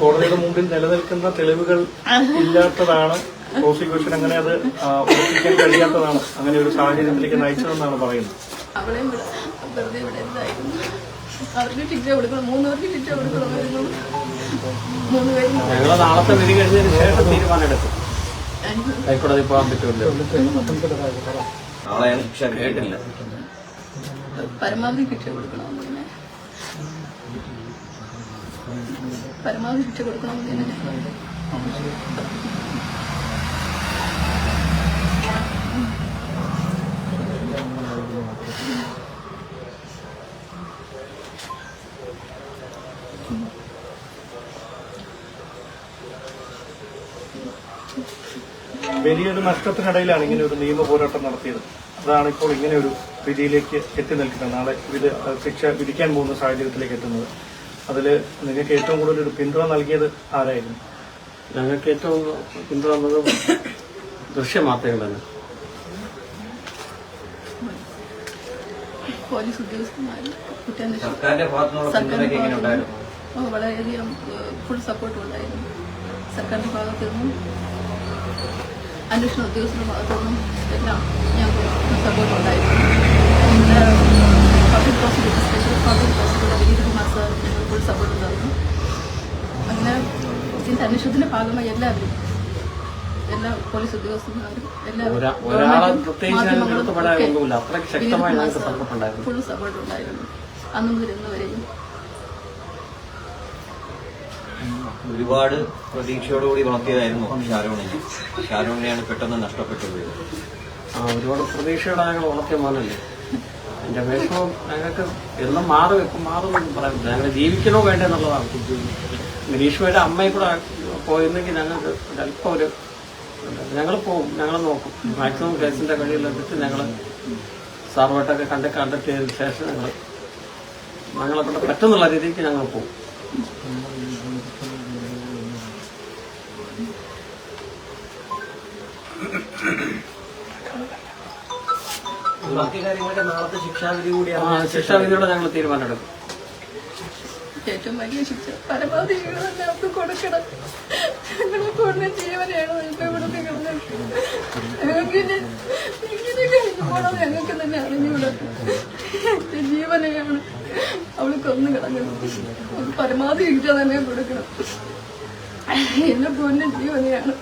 കോടതിയുടെ മുമ്പിൽ നിലനിൽക്കുന്ന തെളിവുകൾ ഇല്ലാത്തതാണ്. പ്രോസിക്യൂഷൻ അങ്ങനെ അത് ഉറപ്പിക്കാൻ കഴിയാത്തതാണ്. അങ്ങനെ ഒരു സാഹചര്യത്തിലേക്ക് നയിച്ചതെന്നാണ് പറയുന്നത്. അവർക്ക് ശിക്ഷ കൊടുക്കണം. മൂന്ന് പേർക്ക് ശിക്ഷ കൊടുക്കണമായിരുന്നു മൂന്ന് പേരും ഞങ്ങൾ നാളത്തെ വിധി കഴിഞ്ഞതിന് ശേഷം തീരുമാനം എടുക്കും. ഹൈക്കോടതി പോകാൻ പറ്റുമല്ലോ നാളെ ശിക്ഷ കേട്ടില്ല. പരമാവധി ശിക്ഷ കൊടുക്കണം പിന്നെ. പരമാവധി ശിക്ഷ കൊടുക്കണം Thank ഞാൻ വലിയൊരു നഷ്ടത്തിനിടയിലാണ് ഇങ്ങനെ ഒരു നിയമ പോരാട്ടം നടത്തിയത്. അതാണ് ഇപ്പോൾ ഇങ്ങനെ ഒരു വിധിയിലേക്ക് എത്തി നിൽക്കുന്നത്. നാളെ ഇത് ശിക്ഷ വിധിക്കാൻ പോകുന്ന സാഹചര്യത്തിലേക്ക് എത്തുന്നത്. അതിൽ നിങ്ങൾക്ക് ഏറ്റവും കൂടുതൽ ഒരു പിന്തുണ നൽകിയത് ആരായിരുന്നു? ഞങ്ങൾക്ക് ഏറ്റവും പിന്തുണന്നത് ദൃശ്യമാധ്യമങ്ങളാണ് പോലീസ് ഉദ്യോഗസ്ഥന്മാരും കുറ്റാന്വേഷണം സർക്കാരിന്റെ ഭാഗത്തുനിന്നുള്ള പിന്തുണയ്ക്ക് എങ്ങനെ ഉണ്ടായിരുന്നു? ഓ, വളരെയധികം ഫുൾ സപ്പോർട്ട് ഉണ്ടായിരുന്നു. സർക്കാരിന്റെ ഭാഗത്തു നിന്നും അന്വേഷണ ഉദ്യോഗസ്ഥരുടെ ഭാഗത്തുനിന്നും എല്ലാം ഞങ്ങൾക്ക് സപ്പോർട്ട് ഉണ്ടായിരുന്നു public prosecutor special public prosecutor Vineeth Kumar sir ഞങ്ങൾ ഫുൾ സപ്പോർട്ട് ഉണ്ടായിരുന്നു അങ്ങനെ ഇതിന്റെ അന്വേഷണത്തിന്റെ ഭാഗമായി എല്ലാവരും എല്ലാ പോലീസ് ഉദ്യോഗസ്ഥന്മാരും എല്ലാവരും ഫുൾ സപ്പോർട്ട് ഉണ്ടായിരുന്നു അന്ന് മുതൽ ഇന്ന് വരെയും ഒരുപാട് പ്രതീക്ഷയോടുകൂടി വളർത്തിയതായിരുന്നു ഷാരോണിനെ. ഷാരോണിനെയാണ് പെട്ടെന്ന് നഷ്ടപ്പെട്ടത്. ആ ഒരുപാട് പ്രതീക്ഷയോടെ ഞങ്ങൾ വളർത്തിയ മോനല്ലേ എന്റെ വിഷമം ഞങ്ങൾക്ക് എന്നും മാറും എപ്പം മാറും എന്നും പറയാൻ പറ്റില്ല. ഞങ്ങൾ ജീവിക്കണോ വേണ്ടേ എന്നുള്ളതാണ്. ഗിരീഷ്മയുടെ അമ്മയെ കൂടെ പോയിരുന്നെങ്കിൽ ഞങ്ങൾക്ക് അല്പം ഒരു ഞങ്ങൾ പോവും ഞങ്ങൾ നോക്കും. മാക്സിമം കേസിന്റെ കഴിയിലെടുത്ത് ഞങ്ങൾ സാറുമായിട്ടൊക്കെ കണ്ട് കണ്ടെത്തിയതിനു ശേഷം ഞങ്ങൾ ഞങ്ങളെ കൊണ്ട് പറ്റുന്നുള്ള രീതിക്ക് ഞങ്ങൾ പോകും ബാക്കി കാര്യങ്ങളൊക്കെ നാളത്തെ ശിക്ഷാവിധി കൂടിയാണ് ശിക്ഷാവിധിയോടെ ഞങ്ങൾ തീരുമാനമെടുക്കും. ഏറ്റവും വലിയ ശിക്ഷ പരമാവധി അവർക്ക് കൊടുക്കണം. ഞങ്ങളെ ജീവനെയാണ് ഇപ്പൊ ഇവിടെ ഞങ്ങൾക്ക് ഇനി പോകണം ഞങ്ങൾക്ക് തന്നെ അറിഞ്ഞൂടാ എന്റെ ജീവനെയാണ് അവൾ കൊന്നു അവൾക്ക് പരമാവധി ശിക്ഷ തന്നെ കൊടുക്കണം. എന്നെ പൊന്നെ ജീവനെയാണ്